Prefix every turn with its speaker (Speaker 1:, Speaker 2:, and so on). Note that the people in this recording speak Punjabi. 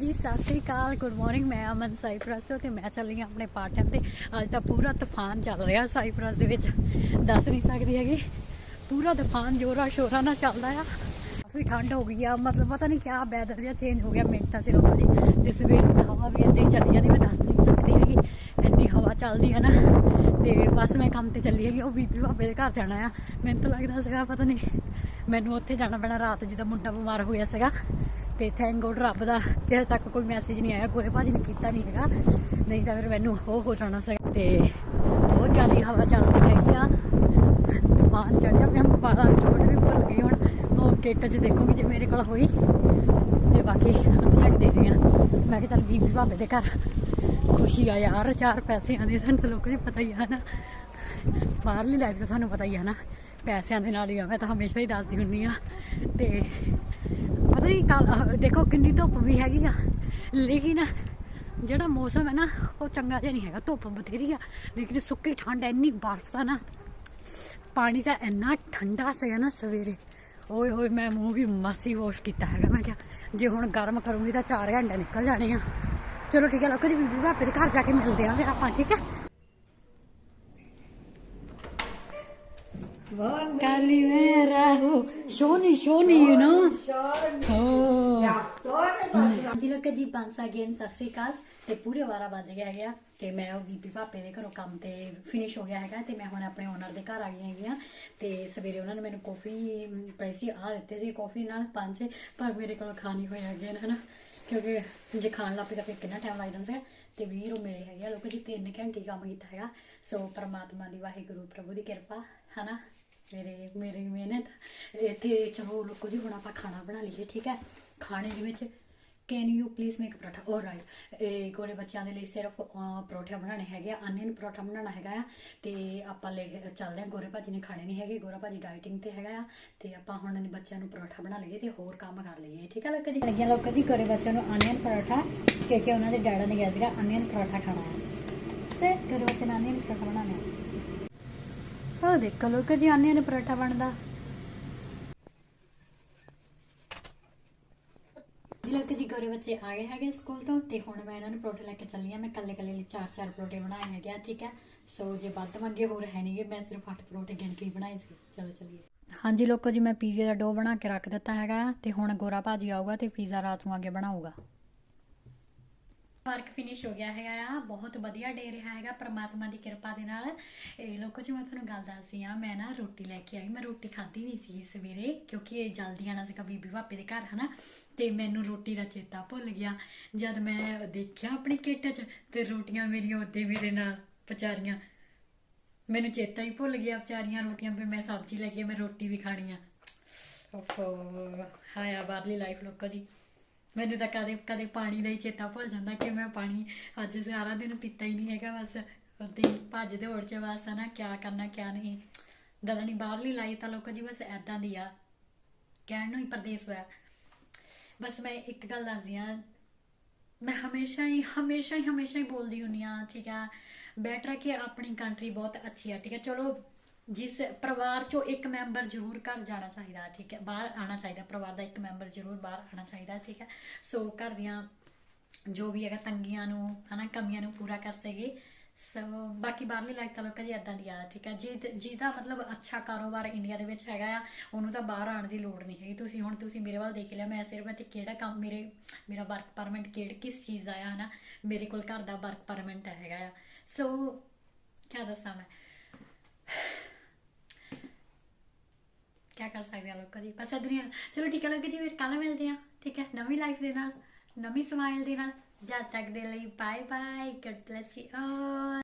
Speaker 1: ਜੀ, ਸਤਿ ਸ੍ਰੀ ਅਕਾਲ। ਗੁੱਡ ਮਾਰਨਿੰਗ ਮੈਂ ਅਮਨ ਸਾਈਪ੍ਰਸ ਤੋਂ ਤੇ ਮੈਂ ਚੱਲੀ ਹਾਂ ਆਪਣੇ ਪਾਰਟ ਟਾਈਮ ਤੇ। ਅੱਜ ਤਾਂ ਪੂਰਾ ਤੂਫਾਨ ਚੱਲ ਰਿਹਾ ਸਾਈਪ੍ਰਸ ਦੇ ਵਿੱਚ। ਦੱਸ ਨਹੀਂ ਸਕਦੀ ਹੈਗੀ। ਪੂਰਾ ਤੂਫਾਨ ਜੋਰਾ ਸ਼ੋਰਾ ਨਾਲ ਚੱਲਦਾ ਆ। ਕਾਫੀ ਠੰਡ ਹੋ ਗਈ ਆ। ਮਤਲਬ ਪਤਾ ਨਹੀਂ ਕਿਆ ਵੈਦਰ ਜਿਹਾ ਚੇਂਜ ਹੋ ਗਿਆ। ਮਿੰਟਾਂ 'ਚ ਲੋਕਾਂ ਜੀ ਤੇ ਸਵੇਰ ਦੀ ਹਵਾ ਵੀ ਇੱਦਾਂ ਹੀ ਚੱਲੀ ਜਾਂਦੀ ਮੈਂ ਦੱਸ ਨਹੀਂ ਸਕਦੀ ਹੈਗੀ। ਇੰਨੀ ਹਵਾ ਚੱਲਦੀ ਹੈ ਨਾ। ਤੇ ਬਸ ਮੈਂ ਕੰਮ ਤੇ ਚੱਲੀ ਹੈਗੀ। ਉਹ ਬੀਬੀ ਬਾਬੇ ਦੇ ਘਰ ਜਾਣਾ ਆ। ਮੈਨੂੰ ਤਾਂ ਲੱਗਦਾ ਸੀਗਾ, ਪਤਾ ਨਹੀਂ, ਮੈਨੂੰ ਉੱਥੇ ਜਾਣਾ ਪੈਣਾ ਰਾਤ ਜਿਹਦਾ ਮੁੰਡਾ ਬਿਮਾਰ ਹੋਇਆ ਸੀਗਾ। ਤੇ ਥੈਂਕ ਗੋਡ ਰੱਬ ਦਾ ਕਿ ਹਜੇ ਤੱਕ ਕੋਈ ਮੈਸੇਜ ਨਹੀਂ ਆਇਆ ਗੋਰੇ ਭਾਜੀ ਨੇ ਕੀਤਾ ਨਹੀਂ ਹੈਗਾ। ਨਹੀਂ ਤਾਂ ਫਿਰ ਮੈਨੂੰ ਉਹ ਹੋ ਜਾਣਾ ਸੀਗਾ ਤੇ ਬਹੁਤ ਜ਼ਿਆਦਾ ਹਵਾ ਚੱਲਦੀ ਹੈਗੀ ਆ। ਤੂਫਾਨ ਚੜਿਆ ਮੈਂ ਬਾਲਾ ਰੋਡ ਵੀ ਭੁੱਲ ਗਈ ਹੁਣ। ਉਹ ਕਿੱਟ 'ਚ ਦੇਖੋਗੇ ਜੇ ਮੇਰੇ ਕੋਲ ਹੋਈ। ਤੇ ਬਾਕੀ ਉੱਥੇ ਜਾ ਕੇ ਆ। ਮੈਂ ਕਿਹਾ ਚੱਲ ਬੀਬੀ ਭਾਬੇ ਦੇ ਘਰ। ਖੁਸ਼ੀ ਆ ਯਾਰ, ਚਾਰ ਪੈਸਿਆਂ ਦੀ, ਤੁਹਾਨੂੰ ਲੋਕਾਂ ਨੂੰ ਪਤਾ ਹੀ ਆ ਨਾ। ਬਾਹਰਲੀ ਲਾਈਫ ਤਾਂ ਸਾਨੂੰ ਪਤਾ ਹੀ ਆ ਨਾ। ਪੈਸਿਆਂ ਦੇ ਨਾਲ ਹੀ ਆ, ਮੈਂ ਤਾਂ ਹਮੇਸ਼ਾ ਹੀ ਦੱਸਦੀ ਹੁੰਨੀ ਆ। ਤੇ ਪਤਾ ਨਹੀਂ ਕੱਲ ਦੇਖੋ ਕਿੰਨੀ ਧੁੱਪ ਵੀ ਹੈਗੀ ਆ। ਲੇਕਿਨ ਜਿਹੜਾ ਮੌਸਮ ਹੈ ਨਾ, ਉਹ ਚੰਗਾ ਜਿਹਾ ਨਹੀਂ ਹੈਗਾ, ਧੁੱਪ ਬਥੇਰੀ ਆ। ਲੇਕਿਨ ਸੁੱਕੀ ਠੰਡ, ਇੰਨੀ ਬਰਫ਼ ਦਾ ਨਾ, ਪਾਣੀ ਤਾਂ ਇੰਨਾ ਠੰਡਾ ਸੀਗਾ ਨਾ ਸਵੇਰੇ। ਓਏ ਹੋਏ, ਮੈਂ ਮੂੰਹ ਵੀ ਮਾਸੀ ਵਾਸ਼ ਕੀਤਾ ਹੈਗਾ, ਮੈਂ ਕਿਹਾ, ਜੇ ਹੁਣ ਗਰਮ ਕਰੂੰਗੀ ਤਾਂ 4 ਘੰਟੇ ਨਿਕਲ ਜਾਣੇ ਆ। ਚਲੋ ਠੀਕ ਹੈ ਲੋਕੋ ਜੀ ਬੀਬੀ ਭਾਪੇ ਦੇ ਘਰ ਜਾ ਕੇ ਮਿਲਦੇ ਆ, ਫਿਰ ਆਪਾਂ, ਠੀਕ ਹੈ Calimera, oh, Shoni, Shoni, you know. Oh. ਹਾਂਜੀ ਲੋਕ ਜੀ ਪੰਸ ਅਗੇਨ ਸਤਿ ਸ਼੍ਰੀ ਅਕਾਲ ਤੇ ਪੂਰੇ 12 ਵੱਜ ਗਏ ਹੈਗੇ ਤੇ ਮੈਂ ਉਹ ਬੀਬੀ ਭਾਪੇ ਦੇ ਘਰੋਂ ਕੰਮ ਤੇ ਫਿਨਿਸ਼ ਹੋ ਗਿਆ ਹੈਗਾ ਤੇ ਮੈਂ ਹੁਣ ਆਪਣੇ ਓਨਰ ਦੇ ਘਰ ਆ ਗਈ ਹੈਗੀ ਆ ਤੇ ਸਵੇਰੇ ਉਹਨਾਂ ਨੇ ਮੈਨੂੰ ਕਾਫੀ ਪੈਸੇ ਆ ਦਿੱਤੇ ਸੀ ਕਾਫੀ ਨਾਲ ਪੰਜ ਪਰ ਮੇਰੇ ਕੋਲ ਖਾਣੀ ਹੋਈ ਹੈਗੀ ਨਾ ਕਿਉਂਕਿ ਜੇ ਖਾਣ ਲੱਪੇ ਤਾਂ ਫਿਰ ਕਿੰਨਾ ਟਾਈਮ ਲੱਗ ਜਾਂਦਾ ਸੀਗਾ ਤੇ ਵੀਰ ਉਹ ਮਿਲੇ ਹੈਗੇ ਲੋਕ ਜੀ 3 ਘੰਟੇ ਕੰਮ ਕੀਤਾ ਹੈਗਾ ਸੋ ਪਰਮਾਤਮਾ ਦੀ ਵਾਹਿਗੁਰੂ ਪ੍ਰਭੂ ਦੀ ਕਿਰਪਾ ਹਨਾ ਮੇਰੇ ਮੇਰੀ ਮਿਹਨਤ ਇੱਥੇ ਚਲੋ ਲੋਕੋ ਜੀ ਹੁਣ ਆਪਾਂ ਖਾਣਾ ਬਣਾ ਲਈਏ ਠੀਕ ਹੈ? ਖਾਣੇ ਦੇ ਵਿੱਚ can you please make paratha? ਔਰ ਰਾਈਟ ਇਹ ਕੋਲੇ ਬੱਚਿਆਂ ਦੇ ਲਈ ਸਿਰਫ ਅਹ, ਪਰੌਠੇ ਬਣਾਉਣੇ ਹੈਗੇ ਆ ਅਨਨ ਪਰੌਠਾ ਬਣਾਉਣਾ ਹੈਗਾ ਆ। ਤੇ ਆਪਾਂ ਲੈ ਚੱਲਦੇ ਆ ਗੋਰੇ ਭਾਜੀ ਨੇ ਖਾਣੇ ਨਹੀਂ ਹੈਗੇ ਗੋਰਾ ਭਾਜੀ ਡਾਈਟਿੰਗ ਤੇ ਹੈਗਾ ਆ। ਤੇ ਆਪਾਂ ਹੁਣ ਬੱਚਿਆਂ ਨੂੰ ਪਰੌਠਾ ਬਣਾ ਲਈਏ ਤੇ ਹੋਰ ਕੰਮ ਕਰ ਲਈਏ ਠੀਕ ਹੈ ਲੋਕ ਜੀ? ਲੱਗਿਆ ਲੋਕ ਜੀ ਗੋਰੇ ਬੱਚਿਆਂ ਨੂੰ ਅਨਨ ਪਰੌਠਾ ਕਿਉਂਕਿ ਉਹਨਾਂ ਦੇ ਡੈਡਾ ਨੇ ਕਿਹਾ ਸੀਗਾ ਅਨਨ ਪਰੌਠਾ ਖਾਣਾ ਹੈ। ਸੇ ਗੋਰੇ ਬੱਚਿਆਂ ਨੇ ਅਨਨ ਪਰੌਠਾ ਬਣਾਉਣਾ ਹੈ ਉਹ ਦੇਖੋ ਲੋਕ ਜੀ ਆਨੇ ਨੇ ਪਰਾਠਾ ਬਣਦਾ। ਲੋਕ ਜੀ ਗੋਰੇ ਬੱਚੇ ਆ ਗਏ ਹੈਗੇ ਸਕੂਲ ਤੋਂ ਤੇ ਹੁਣ ਮੈਂ ਇਹਨਾਂ ਨੂੰ ਪਰੌਠੇ ਲੈ ਕੇ ਚੱਲੀ ਆ ਮੈਂ ਕੱਲੇ ਕੱਲੇ ਲਈ ਚਾਰ ਚਾਰ ਪਰੌਠੇ ਬਣਾਏ ਹੈਗੇ ਆ ਠੀਕ ਹੈ? ਸੋ ਜੇ ਵੱਧ ਮੰਗੇ ਹੋਰ ਹੈ ਨਹੀਂਗੇ ਮੈਂ ਸਿਰਫ ਅੱਠ ਪਰੌਠੇ ਗਿਣ ਕੇ ਬਣਾਏ ਸੀ। ਚਲੋ ਚੱਲੀਏ। ਹਾਂਜੀ ਲੋਕੋ ਜੀ ਮੈਂ ਪੀਜ਼ੇ ਦਾ ਡੋ ਬਣਾ ਕੇ ਰੱਖ ਦਿੱਤਾ ਹੈਗਾ ਤੇ ਹੁਣ ਗੋਰਾ ਭਾਜੀ ਆਊਗਾ ਤੇ ਪੀਜ਼ਾ ਰਾਤ ਨੂੰ ਆ ਕੇ ਬਣਾਊਗਾ। ਵਰਕ ਫਿਨਿਸ਼ ਹੋ ਗਿਆ ਹੈਗਾ ਆ। ਬਹੁਤ ਵਧੀਆ ਡੇ ਰਿਹਾ ਹੈਗਾ, ਪ੍ਰਮਾਤਮਾ ਦੀ ਕਿਰਪਾ ਦੇ ਨਾਲ। ਇਹ ਲੋਕੋ ਜੀ, ਮੈਂ ਤੁਹਾਨੂੰ ਗੱਲ ਦੱਸਦੀ ਆ ਮੈਂ ਨਾ ਰੋਟੀ ਲੈ ਕੇ ਆਈ। ਮੈਂ ਰੋਟੀ ਖਾਧੀ ਨਹੀਂ ਸੀ ਸਵੇਰੇ ਕਿਉਂਕਿ ਇਹ ਜਲਦੀ ਆਣਾ ਸੀਗਾ ਬੀਬੀ ਭਾਪੇ ਦੇ ਘਰ, ਹਨਾ? ਤੇ ਮੈਨੂੰ ਰੋਟੀ ਦਾ ਚੇਤਾ ਭੁੱਲ ਗਿਆ। ਜਦ ਮੈਂ ਦੇਖਿਆ ਆਪਣੀ ਕਿੱਟ 'ਚ, ਤੇ ਰੋਟੀਆਂ ਮੇਰੀਆਂ ਉੱਤੇ ਮੇਰੇ ਨਾਲ, ਵਿਚਾਰੀਆਂ। ਮੈਨੂੰ ਚੇਤਾ ਹੀ ਭੁੱਲ ਗਿਆ ਵਿਚਾਰੀਆਂ ਰੋਟੀਆਂ, ਵੀ ਮੈਂ ਸਬਜ਼ੀ ਲੈ ਕੇ ਮੈਂ ਰੋਟੀ ਵੀ ਖਾਣੀ ਆ। ਓਫੋ ਹਾਇਆ ਬਾਹਰਲੀ ਲਾਈਫ ਲੋਕੋ ਜੀ। ਮੈਨੂੰ ਤਾਂ ਕਦੇ ਕਦੇ ਪਾਣੀ ਦਾ ਹੀ ਚੇਤਾ ਭੁੱਲ ਜਾਂਦਾ ਕਿ ਮੈਂ ਪਾਣੀ ਅੱਜ ਸਾਰਾ ਦਿਨ ਪੀਤਾ ਹੀ ਨਹੀਂ ਹੈਗਾ ਬਸ। ਉਹਦੇ ਭੱਜ ਦੌੜ ਚ ਬਸ ਨਾ ਕਿਆ ਕਰਨਾ, ਕਿਆ ਨਹੀਂ। ਦਲਣੀ ਬਾਹਰਲੀ ਲਾਈ ਤਾਂ ਲੋਕਾਂ ਜੀ ਬਸ ਐਦਾਂ ਦੀ ਆ। ਕਹਿਣ ਨੂੰ ਹੀ ਪਰਦੇਸ ਹੋਇਆ। ਬਸ ਮੈਂ ਇੱਕ ਗੱਲ ਦੱਸਦੀ ਆ ਮੈਂ ਹਮੇਸ਼ਾ ਹੀ ਹਮੇਸ਼ਾ ਹੀ ਹਮੇਸ਼ਾ ਹੀ ਬੋਲਦੀ ਹੁੰਨੀ ਆ ਠੀਕ ਆ। ਬੈਟਰ ਹੈ ਕਿ ਆਪਣੀ ਕੰਟਰੀ ਬਹੁਤ ਅੱਛੀ ਆ, ਠੀਕ ਹੈ ਚਲੋ ਜਿਸ ਪਰਿਵਾਰ ਚੋਂ ਇੱਕ ਮੈਂਬਰ ਜ਼ਰੂਰ ਘਰ ਜਾਣਾ ਚਾਹੀਦਾ, ਠੀਕ ਹੈ, ਬਾਹਰ ਆਣਾ ਚਾਹੀਦਾ, ਪਰਿਵਾਰ ਦਾ ਇੱਕ ਮੈਂਬਰ ਜ਼ਰੂਰ ਬਾਹਰ ਆਣਾ ਚਾਹੀਦਾ, ਠੀਕ ਹੈ। ਸੋ ਘਰ ਦੀਆਂ ਜੋ ਵੀ ਹੈਗਾ ਤੰਗੀਆਂ ਨੂੰ, ਹਨਾ, ਕਮੀਆਂ ਨੂੰ ਪੂਰਾ ਕਰ ਸਕੇ। ਸੋ ਬਾਕੀ ਬਾਹਰਲੀ ਲਾਈਫ ਤਾਂ ਲੋਕਾਂ ਦੀ ਇਦਾਂ ਦੀ ਆ, ਠੀਕ ਹੈ। ਜੀ ਜਿਹਦਾ ਮਤਲਬ ਅੱਛਾ ਕਾਰੋਬਾਰ ਇੰਡੀਆ ਦੇ ਵਿੱਚ ਹੈਗਾ ਆ, ਉਹਨੂੰ ਤਾਂ ਬਾਹਰ ਆਉਣ ਦੀ ਲੋੜ ਨਹੀਂ ਹੈਗੀ। ਤੁਸੀਂ ਹੁਣ ਤੁਸੀਂ ਮੇਰੇ ਵੱਲ ਦੇਖ ਲਿਆ, ਮੈਂ ਸਿਰਫ ਇੱਥੇ ਕਿਹੜਾ ਕੰਮ ਮੇਰੇ, ਮੇਰਾ ਵਰਕ ਪਰਮਿਟ ਕਿਹੜ, ਕਿਸ ਚੀਜ਼ ਦਾ ਆ, ਹਨਾ। ਮੇਰੇ ਕੋਲ ਘਰ ਦਾ ਵਰਕ ਪਰਮਿਟ ਹੈਗਾ ਆ। ਸੋ ਕੀ ਦੱਸਾਂ ਮੈਂ? ਕਿਆ ਕਰ ਸਕਦੇ ਆ ਲੋਕਾਂ ਦੀ? ਬਸ ਇਦਾਂ ਚਲੋ ਠੀਕ ਹੈ ਲੋਕਾਂ ਜੀ, ਫਿਰ ਕੱਲ ਮਿਲਦੇ ਆ ਠੀਕ ਹੈ? ਨਵੀਂ ਲਾਈਫ ਦੇ ਨਾਲ, ਨਵੀਂ ਸਮਾਈਲ ਦੇ ਨਾਲ। ਜਦ ਤੱਕ ਦੇ ਲਈ bye bye god bless you all